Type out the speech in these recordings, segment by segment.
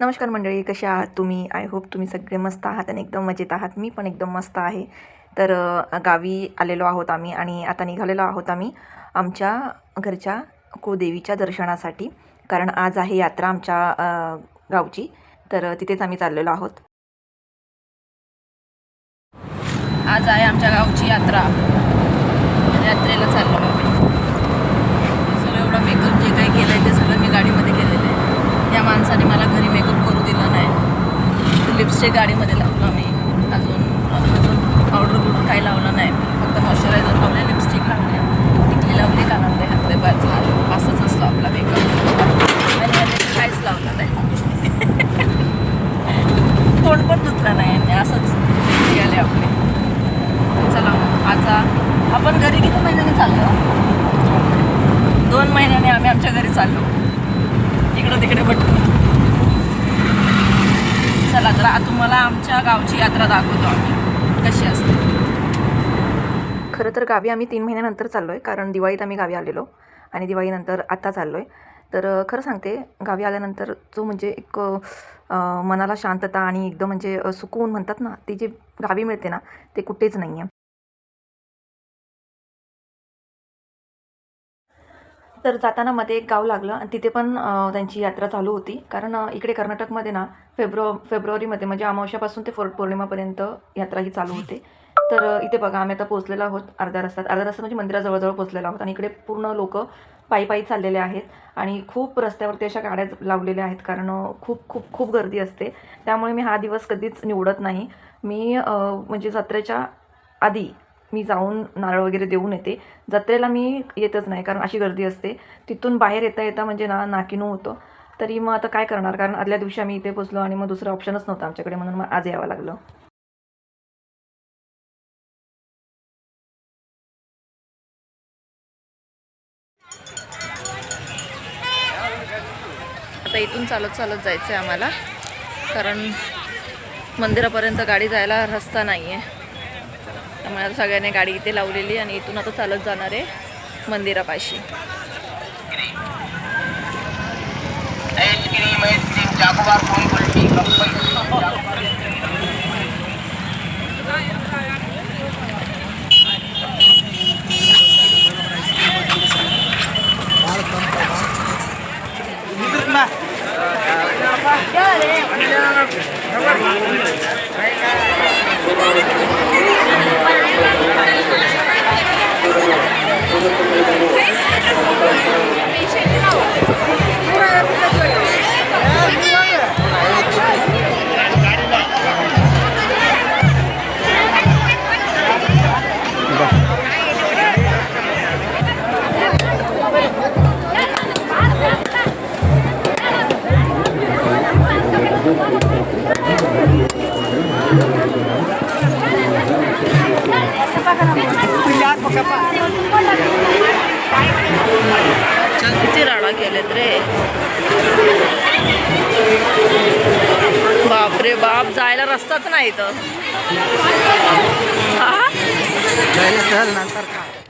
नमस्कार मंडळी कसे आहात तुम्ही? आय होप तुम्ही सगळे मस्त आहात आणि एकदम मजेत आहात. मी पण एकदम मस्त आहे. तर गावी आलेलो आहोत आम्ही आणि आता निघालेलो आहोत आम्ही आमच्या घरच्या कुदेवीच्या दर्शनासाठी. कारण आज आहे यात्रा आमच्या गावची. तर तिथेच आम्ही चाललेलो आहोत. आज आहे आमच्या गावची यात्रा. यात्रेला चाललो आम्ही. सगळं एवढं मेकअप जे काही केलं आहे ते सगळं मी गाडीमध्ये केलेलं आहे. त्या माणसाने मला घरी मेकअप लिपस्टिक गाडीमध्ये लावलं मी अजून अजून पावडर बिवडर काही लावलं नाही. फक्त मॉइश्चरायझर लावले लिपस्टिक लावले टिकली लावली कानातले हातले पाच असंच असतो आपला मेकअप आणि काहीच लावलं नाही. कोण पण धुतला नाही आणि असंच गेले आपले. चला आता आपण घरी किती महिन्याने चाललो? दोन महिन्याने आम्ही आमच्या घरी चाललो. इकडं तिकडे भटकून चला तर आता तुम्हाला आमच्या गावची यात्रा दाखवतो आम्ही. कशी असते. खरं तर गावी आम्ही तीन महिन्यानंतर चाललो आहे कारण दिवाळीत आम्ही गावी आलेलो आणि दिवाळीनंतर आत्ता चाललो आहे तर खरं सांगते गावी आल्यानंतर जो म्हणजे एक मनाला शांतता आणि एकदम म्हणजे सुकून म्हणतात ना ती जी गावी मिळते ना ते कुठेच नाही आहे तर जाताना मध्ये एक गाव लागलं आणि तिथे पण त्यांची यात्रा चालू होती. कारण इकडे कर्नाटकमध्ये ना फेब्रु फेब्रुवारीमध्ये म्हणजे अमावश्यापासून ते फोर्ट पौर्णिमापर्यंत यात्रा ही चालू होते. तर इथे बघा आम्ही आता पोहोचलेलो आहोत अर्ध्या रस्त्यात. अर्ध्या रस्त्यात म्हणजे मंदिराजवळजवळ पोहोचलेलो आहोत आणि इकडे पूर्ण लोक पायी पायी चाललेले आहेत आणि खूप रस्त्यावरती अशा गाड्या लावलेल्या आहेत कारण खूप खूप खूप गर्दी असते. त्यामुळे मी हा दिवस कधीच निवडत नाही. मी म्हणजे जत्रेच्या आधी मी जाऊन नारळ वगैरे देऊन येते. जत्रेला मी येतच नाही कारण अशी गर्दी असते. तिथून बाहेर येता येता म्हणजे ना नाकिनू होतं. तरी मग आता काय करणार? कारण आदल्या दिवशी आम्ही इथे पोचलो आणि मग दुसरं ऑप्शनच नव्हतं आमच्याकडे म्हणून मग आज यावं लागलं. आता इथून चालत चालत जायचं आहे आम्हाला. कारण मंदिरापर्यंत गाडी जायला रस्ता नाही आहे त्यामुळे आता सगळ्यांनी गाडी इथे लावलेली आणि इथून आता चालत जाणार आहे मंदिरापाशी. आईस्क्रीम आईस्क्रीम चाकोबार कोण कुल्फी रस्ताच नाही तर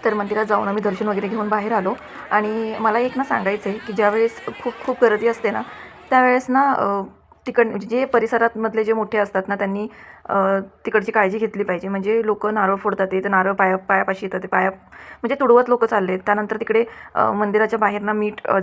तर मंदिरात जाऊन आम्ही दर्शन वगैरे घेऊन बाहेर आलो. आणि मला एक ना सांगायचं आहे की ज्यावेळेस खूप खूप गर्दी असते ना त्यावेळेस ना तिकड म्हणजे जे परिसरातमधले जे मोठे असतात ना त्यांनी तिकडची काळजी घेतली पाहिजे. म्हणजे लोक नारळ फोडतात ते नारळ पाया पायापाशी येतात. ते पाया म्हणजे तुडवत लोक चालले आहेत त्यानंतर तिकडे मंदिराच्या बाहेर ना मीठ अ,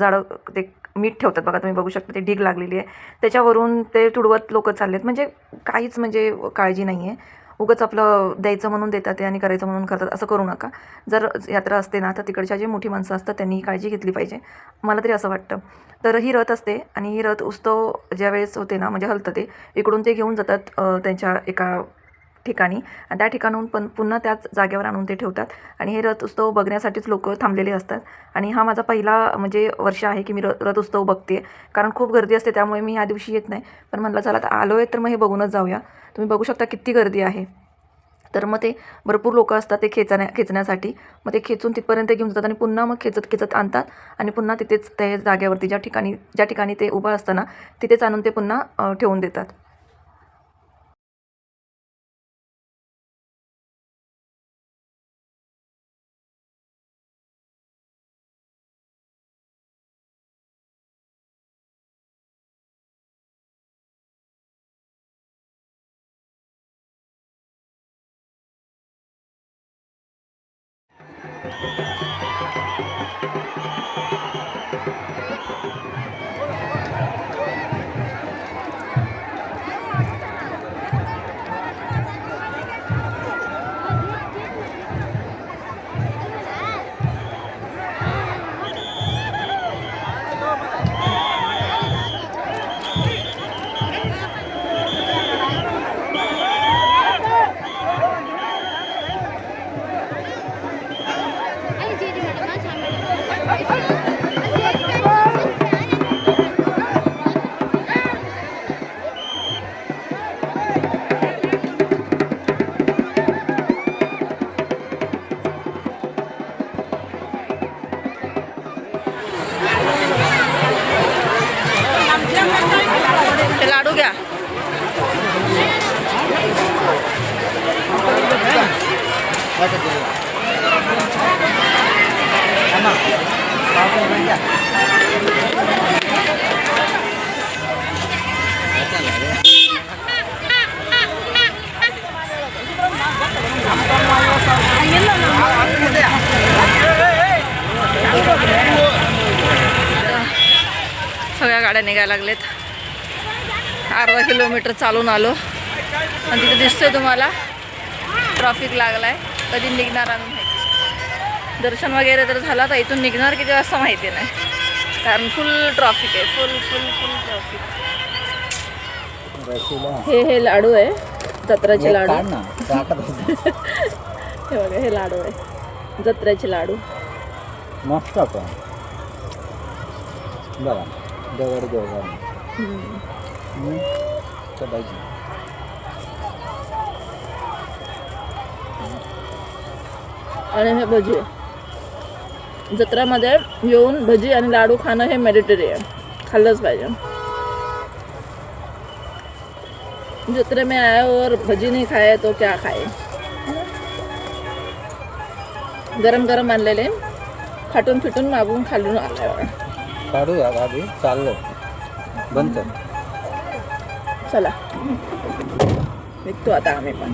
ते मीठ ठेवतात बघा तुम्ही बघू शकता ते ढीग लागलेली आहे. त्याच्यावरून ते तुडवत लोक चालले आहेत म्हणजे काहीच म्हणजे काळजी नाही आहे उगंच आपलं द्यायचं म्हणून देतात ते आणि करायचं म्हणून करतात असं करू नका. जर यात्रा असते ना तर तिकडच्या जी मोठी माणसं असतात त्यांनी काळजी घेतली पाहिजे. मला तरी असं वाटतं. तर ही रथ असते आणि ही रथ उत्सव ज्या वेळेस होते ना म्हणजे हलतं ते इकडून ते घेऊन जातात त्यांच्या एका ठिकाणी. आणि त्या ठिकाणाहून पण पुन्हा त्याच जागेवर आणून ते ठेवतात. आणि हे रथ उत्सव बघण्यासाठीच लोक थांबलेले असतात. आणि हा माझा पहिला म्हणजे वर्ष आहे की मी र रथ उत्सव बघते कारण खूप गर्दी असते त्यामुळे मी या दिवशी येत नाही. पण म्हटलं चला आता आलो आहे तर मग हे बघूनच जाऊया. तुम्ही बघू शकता किती गर्दी आहे. तर मग ते भरपूर लोक असतात ते खेचण्या खेचण्यासाठी. मग ते खेचून तिथपर्यंत घेऊन जातात आणि पुन्हा मग खेचत खेचत आणतात. आणि पुन्हा तिथेच त्या जागेवरती ज्या ठिकाणी ज्या ठिकाणी ते उभं असताना तिथेच आणून ते पुन्हा ठेवून देतात. सगळ्या गाड्या निघायला लागलेत. अर्धा किलोमीटर चालून आलो. आणि तिथे दिसतोय तुम्हाला. ट्रॉफिक लागलाय. कधी निघणार आम्ही माहिती दर्शन वगैरे तर झालं तर इथून निघणार किती वाजता माहिती नाही. कारण फुल ट्रॉफिक आहे फुल फुल फुल ट्रॉफिक हे हे लाडू आहे जत्राचे लाडू. हे बघा हे लाडू आहे जत्रेचे लाडू. मस्त पण बघा दगड देवघर आणि हे भजी. जत्रामध्ये येऊन भजी आणि लाडू खाणं हे मेडिटरी आहे खाल्लंच पाहिजे. जत्रे में आया और भजी नहीं खाए तो क्या खाए? गरम गरम आणलेले. फाटून फिटून मागून खालून आलाय बघा. काढूया आधी चाललो. बंद चला. निघतो आता आम्ही पण.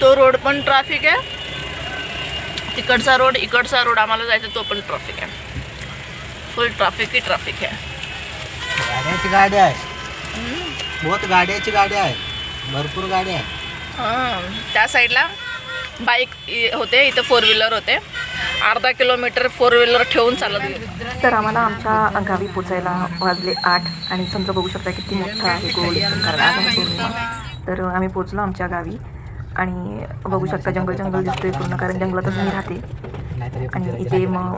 तो रोड पण ट्रॅफिक आहे. तिकडचा रोड इकडचा रोड आम्हाला जायचं तो पण ट्रॅफिक आहे. फुल ट्रॅफिक ही ट्रॅफिक आहे. गाड्याची गाडी आहे. बहुत गाड्याची गाडी आहे. भरपूर गाडी आहे. हां त्या साईडला बाईक होते इथं फोर व्हीलर होते. अर्धा किलोमीटर फोर व्हीलर ठेवून चालत गेले. तर आम्हाला आमच्या गावी पोचायला वाजले आठ आणि समजा बघू शकता किती मोठा आहे गोल तर आम्ही पोचलो आमच्या गावी. आणि बघू शकता जंगल जंगल दिसतोय पूर्ण कारण जंगलातच मी राहते. आणि इथे मग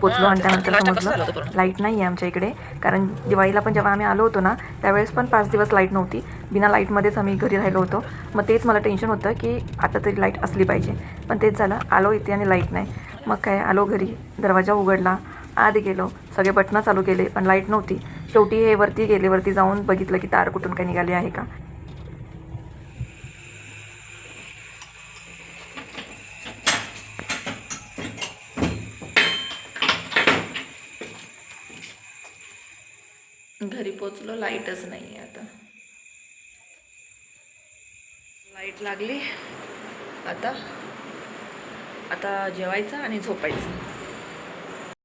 पोचलो आणि त्यानंतर समजलं लाइट नाही आहे आमच्या इकडे. कारण दिवाळीला पण जेव्हा आम्ही आलो होतो ना त्यावेळेस पण पाच दिवस लाइट नव्हती. बिना लाईटमध्येच आम्ही घरी राहिलो होतो. मग तेच मला टेन्शन होतं की आता तरी लाइट असली पाहिजे. पण तेच झालं आलो इथे आणि लाइट नाही. मग काय आलो घरी दरवाजा उघडला आत गेलो. सगळे बटणं चालू केले पण लाइट नव्हती. शेवटी हे वरती गेले वरती जाऊन बघितलं की तार कुठून काही निघाली आहे का. घरी पोचलो लाईटच नाही आहे आता. लाइट लागली. आता आता जेवायचं आणि झोपायचं.